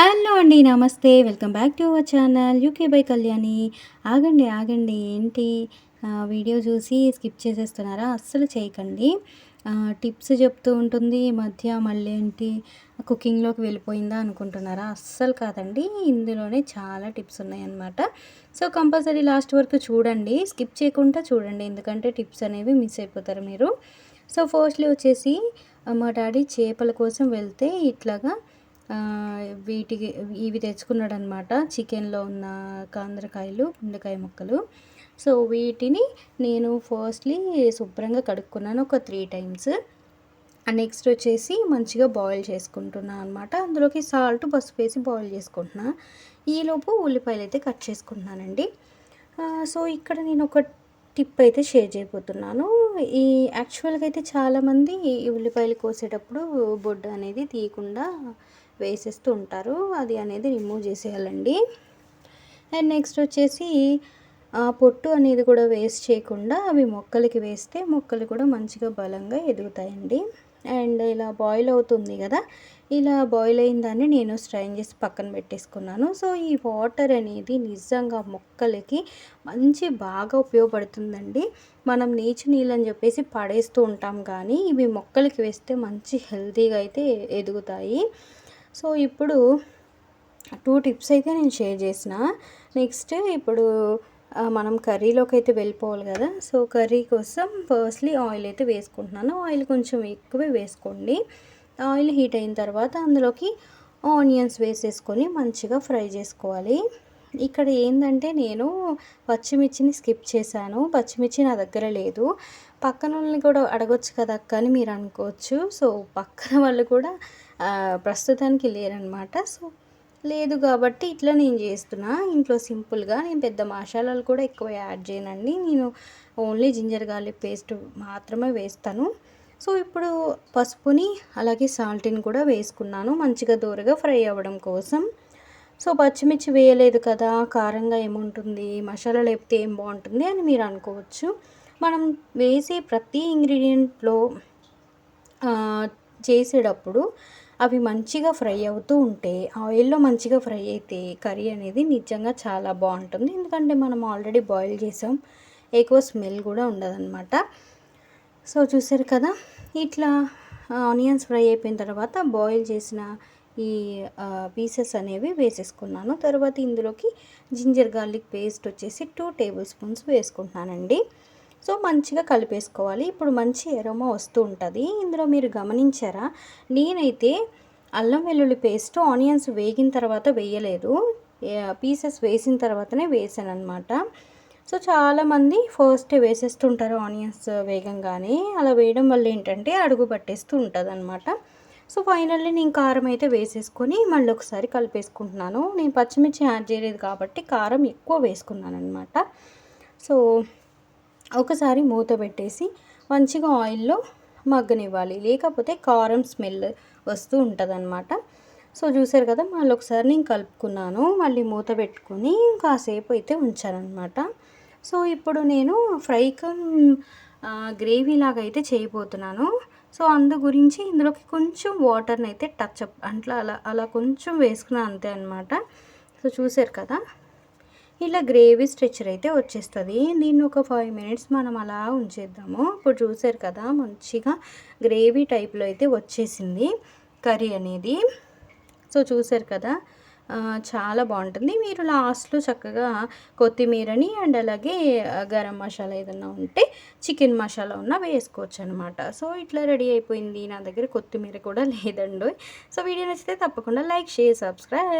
Hello అండి నమస్తే. Welcome back to our channel UK by Kalyani. ఆగండి ఆగండి. ఏంటి? వీడియో చూసి స్కిప్ చేసేస్తున్నారా? అస్సలు చేయకండి. టిప్స్ చెప్తూ ఉంటుంది. మధ్య మళ్ళీ ఏంటి? కుకింగ్లోకి వెళ్ళిపోయిందా అనుకుంటున్నారా? అస్సలు కాదండి. ఇందులోనే చాలా టిప్స్ ఉన్నాయన్నమాట. సో కంపల్సరీ లాస్ట్ వరకు చూడండి. స్కిప్ చేయకుండా చూడండి. ఎందుకంటే టిప్స్ అనేవి మిస్ అయిపోతారు మీరు. సో ఫస్ట్లీ వచ్చేసి మా డాడీ చేపల కోసం వెళ్తే ఇట్లాగా వీటికి ఇవి తెచ్చుకున్నాడు అనమాట చికెన్లో ఉన్న కాంద్రకాయలు గుండెకాయ ముక్కలు. సో వీటిని నేను ఫస్ట్లీ శుభ్రంగా కడుక్కున్నాను ఒక త్రీ టైమ్స్. నెక్స్ట్ వచ్చేసి మంచిగా బాయిల్ చేసుకుంటున్నాను అనమాట అందులోకి సాల్ట్ పసుపు వేసి బాయిల్ చేసుకుంటున్నా. ఈలోపు ఉల్లిపాయలు అయితే కట్ చేసుకుంటున్నానండి. సో ఇక్కడ నేను ఒక టిప్ అయితే షేర్ చేయబోతున్నాను. ఈ యాక్చువల్గా అయితే చాలామంది ఉల్లిపాయలు కోసేటప్పుడు బొడ్డు అనేది తీయకుండా వేసేస్తూ ఉంటారు. అది అనేది రిమూవ్ చేసేయాలండి. అండ్ నెక్స్ట్ వచ్చేసి పొట్టు అనేది కూడా వేస్ట్ చేయకుండా అవి మొక్కలకి వేస్తే మొక్కలు కూడా మంచిగా బలంగా ఎదుగుతాయండి. అండ్ ఇలా బాయిల్ అవుతుంది కదా ఇలా బాయిల్ అయిన దాన్ని నేను స్ట్రైన్ చేసి పక్కన పెట్టేసుకున్నాను. సో ఈ వాటర్ అనేది నిజంగా మొక్కలకి మంచి బాగా ఉపయోగపడుతుందండి. మనం నీచు నీళ్ళు అని చెప్పేసి పడేస్తూ ఉంటాం కానీ ఇవి మొక్కలకి వేస్తే మంచి హెల్తీగా అయితే ఎదుగుతాయి. సో ఇప్పుడు టూ టిప్స్ అయితే నేను షేర్ చేసిన. నెక్స్ట్ ఇప్పుడు మనం కర్రీలోకి అయితే వెళ్ళిపోవాలి కదా. సో కర్రీ కోసం ఫస్ట్లీ ఆయిల్ అయితే వేసుకుంటున్నాను. ఆయిల్ కొంచెం ఎక్కువే వేసుకోండి. ఆయిల్ హీట్ అయిన తర్వాత అందులోకి ఆనియన్స్ వేసేసుకొని మంచిగా ఫ్రై చేసుకోవాలి. ఇక్కడ ఏంటంటే నేను పచ్చిమిర్చిని స్కిప్ చేశాను. పచ్చిమిర్చి నా దగ్గర లేదు. పక్కన వాళ్ళని కూడా అడగొచ్చు కదా అక్క అని మీరు అనుకోవచ్చు. సో పక్కన వాళ్ళు కూడా ప్రస్తుతానికి లేరనమాట సో లేదు కాబట్టి ఇట్లా నేను చేస్తున్నా. ఇంట్లో సింపుల్గా నేను పెద్ద మసాలాలు కూడా ఎక్కువ యాడ్ చేయనండి. నేను ఓన్లీ జింజర్ గార్లిక్ పేస్ట్ మాత్రమే వేస్తాను. సో ఇప్పుడు పసుపుని అలాగే సాల్ట్ని కూడా వేసుకున్నాను. మంచిగా దూరగా ఫ్రై అవ్వడం కోసం. సో పచ్చిమిర్చి వేయలేదు కదా కారంగా ఏముంటుంది మసాలా లేపితే ఏం బాగుంటుంది అని మీరు అనుకోవచ్చు. మనం వేసే ప్రతి ఇంగ్రీడియంట్లో చేసేటప్పుడు అవి మంచిగా ఫ్రై అవుతూ ఉంటే ఆయిల్లో మంచిగా ఫ్రై అయితే కర్రీ అనేది నిజంగా చాలా బాగుంటుంది. ఎందుకంటే మనం ఆల్రెడీ బాయిల్ చేసాం ఎక్కువ స్మెల్ కూడా ఉండదన్నమాట. సో చూసారు కదా? ఇట్లా ఆనియన్స్ ఫ్రై అయిపోయిన తర్వాత బాయిల్ చేసిన ఈ పీసెస్ అనేవి వేసేసుకున్నాను. తర్వాత ఇందులోకి జింజర్ గార్లిక్ పేస్ట్ వచ్చేసి టూ టేబుల్ స్పూన్స్ వేసుకుంటున్నానండి. సో మంచిగా కలిపేసుకోవాలి. ఇప్పుడు మంచి ఎరోమా వస్తూ ఉంటుంది. ఇందులో మీరు గమనించారా? నేనైతే అల్లం వెల్లుల్లి పేస్ట్ ఆనియన్స్ వేగిన తర్వాత వేయలేదు. పీసెస్ వేసిన తర్వాతనే వేసాను అనమాట సో చాలామంది ఫస్ట్ వేసేస్తుంటారు ఆనియన్స్ వేగంగానే. అలా వేయడం వల్ల ఏంటంటే అడుగు పట్టేస్తూ ఉంటుంది అనమాట సో ఫైనల్లీ నేను కారం అయితే వేసేసుకొని మళ్ళీ ఒకసారి కలిపేసుకుంటున్నాను. నేను పచ్చిమిర్చి యాడ్ చేయలేదు కాబట్టి కారం ఎక్కువ వేసుకున్నాను అనమాట సో ఒకసారి మూత పెట్టేసి మంచిగా ఆయిల్లో మగ్గనివ్వాలి. లేకపోతే కారం స్మెల్ వస్తూ ఉంటుందన్నమాట. సో చూసారు కదా మళ్ళీ ఒకసారి నేను కలుపుకున్నాను. మళ్ళీ మూత పెట్టుకుని కాసేపు అయితే ఉంచానమాట సో ఇప్పుడు నేను ఫ్రై కమ్ గ్రేవీ లాగా అయితే చేయబోతున్నాను. సో అందు గురించి ఇందులోకి కొంచెం వాటర్ని అయితే టచ్ అప్ అట్లా అలా అలా కొంచెం వేసుకున్నాను అంతే అనమాట సో చూసారు కదా ఇలా గ్రేవీ స్ట్రెచర్ అయితే వచ్చేస్తుంది. దీన్ని ఒక ఫైవ్ మినిట్స్ మనం అలా ఉంచేద్దాము. ఇప్పుడు చూసారు కదా మంచిగా గ్రేవీ టైప్లో అయితే వచ్చేసింది కర్రీ అనేది. సో చూసారు కదా చాలా బాగుంటుంది. మీరు లాస్ట్లో చక్కగా కొత్తిమీరని అండ్ అలాగే గరం మసాలా ఏదన్నా ఉంటే చికెన్ మసాలా ఉన్నా వేసుకోవచ్చు అనమాట సో ఇట్లా రెడీ అయిపోయింది. నా దగ్గర కొత్తిమీర కూడా లేదండి సో వీడియో నచ్చితే తప్పకుండా లైక్ షేర్ సబ్స్క్రైబ్.